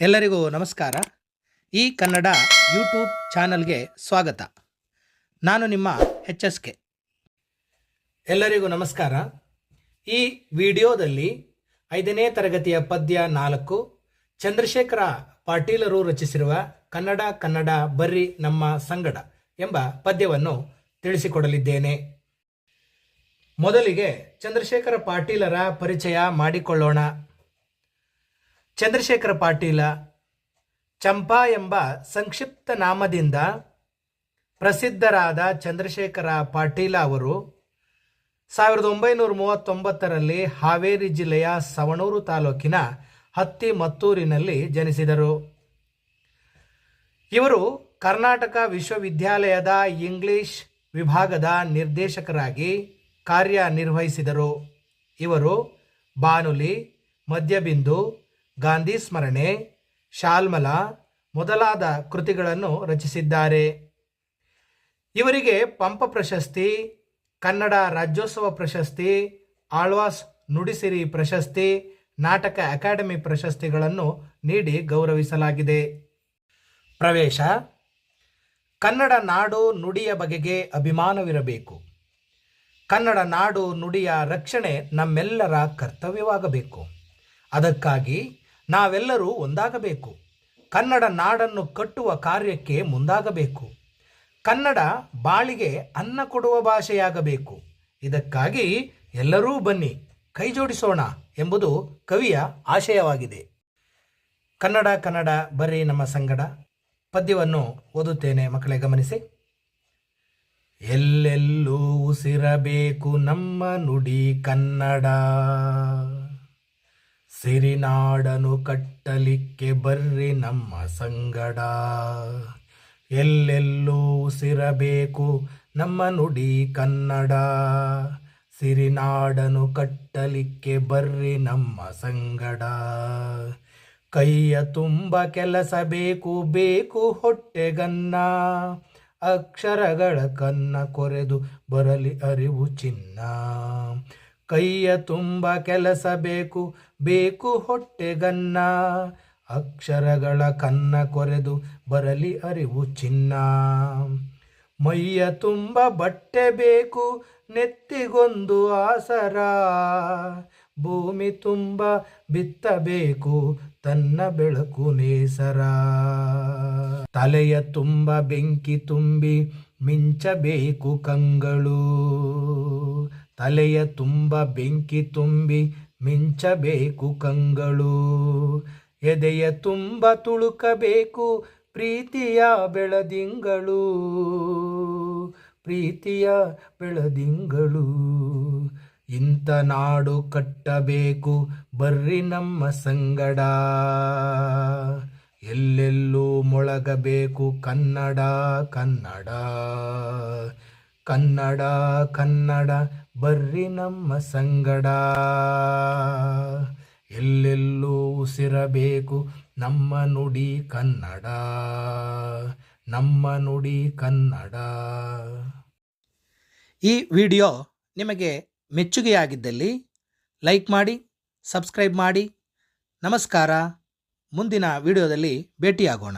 ಎಲ್ಲರಿಗೂ ನಮಸ್ಕಾರ. ಈ ಕನ್ನಡ ಯೂಟ್ಯೂಬ್ ಚಾನಲ್ಗೆ ಸ್ವಾಗತ. ನಾನು ನಿಮ್ಮ ಎಚ್ ಎಸ್ ಕೆ. ಎಲ್ಲರಿಗೂ ನಮಸ್ಕಾರ. ಈ ವಿಡಿಯೋದಲ್ಲಿ ಐದನೇ ತರಗತಿಯ ಪದ್ಯ ನಾಲ್ಕು, ಚಂದ್ರಶೇಖರ ಪಾಟೀಲರು ರಚಿಸಿರುವ ಕನ್ನಡ ಕನ್ನಡ ಬರ್ರಿ ನಮ್ಮ ಸಂಗಡ ಎಂಬ ಪದ್ಯವನ್ನು ತಿಳಿಸಿಕೊಡಲಿದ್ದೇನೆ. ಮೊದಲಿಗೆ ಚಂದ್ರಶೇಖರ ಪಾಟೀಲರ ಪರಿಚಯ ಮಾಡಿಕೊಳ್ಳೋಣ. ಚಂದ್ರಶೇಖರ ಪಾಟೀಲ ಚಂಪಾ ಎಂಬ ಸಂಕ್ಷಿಪ್ತ ನಾಮದಿಂದ ಪ್ರಸಿದ್ಧರಾದ ಚಂದ್ರಶೇಖರ ಪಾಟೀಲ ಅವರು ಸಾವಿರದ ಒಂಬೈನೂರ ಮೂವತ್ತೊಂಬತ್ತರಲ್ಲಿ ಹಾವೇರಿ ಜಿಲ್ಲೆಯ ಸವಣೂರು ತಾಲೂಕಿನ ಹತ್ತಿ ಮತ್ತೂರಿನಲ್ಲಿ ಜನಿಸಿದರು. ಇವರು ಕರ್ನಾಟಕ ವಿಶ್ವವಿದ್ಯಾಲಯದ ಇಂಗ್ಲಿಷ್ ವಿಭಾಗದ ನಿರ್ದೇಶಕರಾಗಿ ಕಾರ್ಯನಿರ್ವಹಿಸಿದರು. ಇವರು ಬಾನುಲಿ, ಮದ್ಯಬಿಂದು ಗಾಂಧಿ ಸ್ಮರಣೆ, ಶಾಲ್ಮಲ ಮೊದಲಾದ ಕೃತಿಗಳನ್ನು ರಚಿಸಿದ್ದಾರೆ. ಇವರಿಗೆ ಪಂಪ ಪ್ರಶಸ್ತಿ, ಕನ್ನಡ ರಾಜ್ಯೋತ್ಸವ ಪ್ರಶಸ್ತಿ, ಆಳ್ವಾಸ್ ನುಡಿಸಿರಿ ಪ್ರಶಸ್ತಿ, ನಾಟಕ ಅಕಾಡೆಮಿ ಪ್ರಶಸ್ತಿಗಳನ್ನು ನೀಡಿ ಗೌರವಿಸಲಾಗಿದೆ. ಪ್ರವೇಶ, ಕನ್ನಡ ನಾಡು ನುಡಿಯ ಬಗೆಗೆ ಅಭಿಮಾನವಿರಬೇಕು. ಕನ್ನಡ ನಾಡು ನುಡಿಯ ರಕ್ಷಣೆ ನಮ್ಮೆಲ್ಲರ ಕರ್ತವ್ಯವಾಗಬೇಕು. ಅದಕ್ಕಾಗಿ ನಾವೆಲ್ಲರೂ ಒಂದಾಗಬೇಕು. ಕನ್ನಡ ನಾಡನ್ನು ಕಟ್ಟುವ ಕಾರ್ಯಕ್ಕೆ ಮುಂದಾಗಬೇಕು. ಕನ್ನಡ ಬಾಳಿಗೆ ಅನ್ನ ಕೊಡುವ ಭಾಷೆಯಾಗಬೇಕು. ಇದಕ್ಕಾಗಿ ಎಲ್ಲರೂ ಬನ್ನಿ ಕೈಜೋಡಿಸೋಣ ಎಂಬುದು ಕವಿಯ ಆಶಯವಾಗಿದೆ. ಕನ್ನಡ ಕನ್ನಡ ಬರೀ ನಮ್ಮ ಸಂಗಡ. ಪದ್ಯವನ್ನು ಓದುತ್ತೇನೆ ಮಕ್ಕಳೇ, ಗಮನಿಸಿ. ಎಲ್ಲೆಲ್ಲೂ ಉಸಿರಬೇಕು ನಮ್ಮ ನುಡಿ ಕನ್ನಡ. ಸಿರಿನಾಡನು ಕಟ್ಟಲಿಕ್ಕೆ ಬರ್ರಿ ನಮ್ಮ ಸಂಗಡ. ಎಲ್ಲೆಲ್ಲೂ ಉಸಿರಬೇಕು ನಮ್ಮ ನುಡಿ ಕನ್ನಡ. ಸಿರಿನಾಡನು ಕಟ್ಟಲಿಕ್ಕೆ ಬರ್ರಿ ನಮ್ಮ ಸಂಗಡ. ಕೈಯ ತುಂಬ ಕೆಲಸ ಬೇಕು ಬೇಕು ಹೊಟ್ಟೆಗನ್ನ. ಅಕ್ಷರಗಳ ಕನ್ನ ಕೊರೆದು ಬರಲಿ ಅರಿವು ಚಿನ್ನ. ಕೈಯ ತುಂಬ ಕೆಲಸ ಬೇಕು ಬೇಕು ಹೊಟ್ಟೆಗನ್ನ. ಅಕ್ಷರಗಳ ಕನ್ನ ಕೊರೆದು ಬರಲಿ ಅರಿವು ಚಿನ್ನ. ಮೈಯ ತುಂಬ ಬಟ್ಟೆ ಬೇಕು, ನೆತ್ತಿಗೊಂದು ಆಸರ. ಭೂಮಿ ತುಂಬ ಬಿತ್ತಬೇಕು ತನ್ನ ಬೆಳಕು ನೇಸರ. ತಲೆಯ ತುಂಬ ಬೆಂಕಿ ತುಂಬಿ ಮಿಂಚಬೇಕು ಕಂಗಳು. ತಲೆಯ ತುಂಬ ಬೆಂಕಿ ತುಂಬಿ ಮಿಂಚಬೇಕು ಕಂಗಳು. ಎದೆಯ ತುಂಬ ತುಳುಕಬೇಕು ಪ್ರೀತಿಯ ಬೆಳದಿಂಗಳು. ಪ್ರೀತಿಯ ಬೆಳದಿಂಗಳು. ಇಂಥ ನಾಡು ಕಟ್ಟಬೇಕು ಬರ್ರಿ ನಮ್ಮ ಸಂಗಡ. ಎಲ್ಲೆಲ್ಲೂ ಮೊಳಗಬೇಕು ಕನ್ನಡ ಕನ್ನಡ. ಕನ್ನಡ ಕನ್ನಡ ಬರ್ರಿ ನಮ್ಮ ಸಂಗಡ. ಎಲ್ಲೆಲ್ಲೂ ಉಸಿರಬೇಕು ನಮ್ಮ ನುಡಿ ಕನ್ನಡ, ನಮ್ಮ ನುಡಿ ಕನ್ನಡ. ಈ ವಿಡಿಯೋ ನಿಮಗೆ ಮೆಚ್ಚುಗೆಯಾಗಿದ್ದಲ್ಲಿ ಲೈಕ್ ಮಾಡಿ, ಸಬ್ಸ್ಕ್ರೈಬ್ ಮಾಡಿ. ನಮಸ್ಕಾರ. ಮುಂದಿನ ವಿಡಿಯೋದಲ್ಲಿ ಭೇಟಿಯಾಗೋಣ.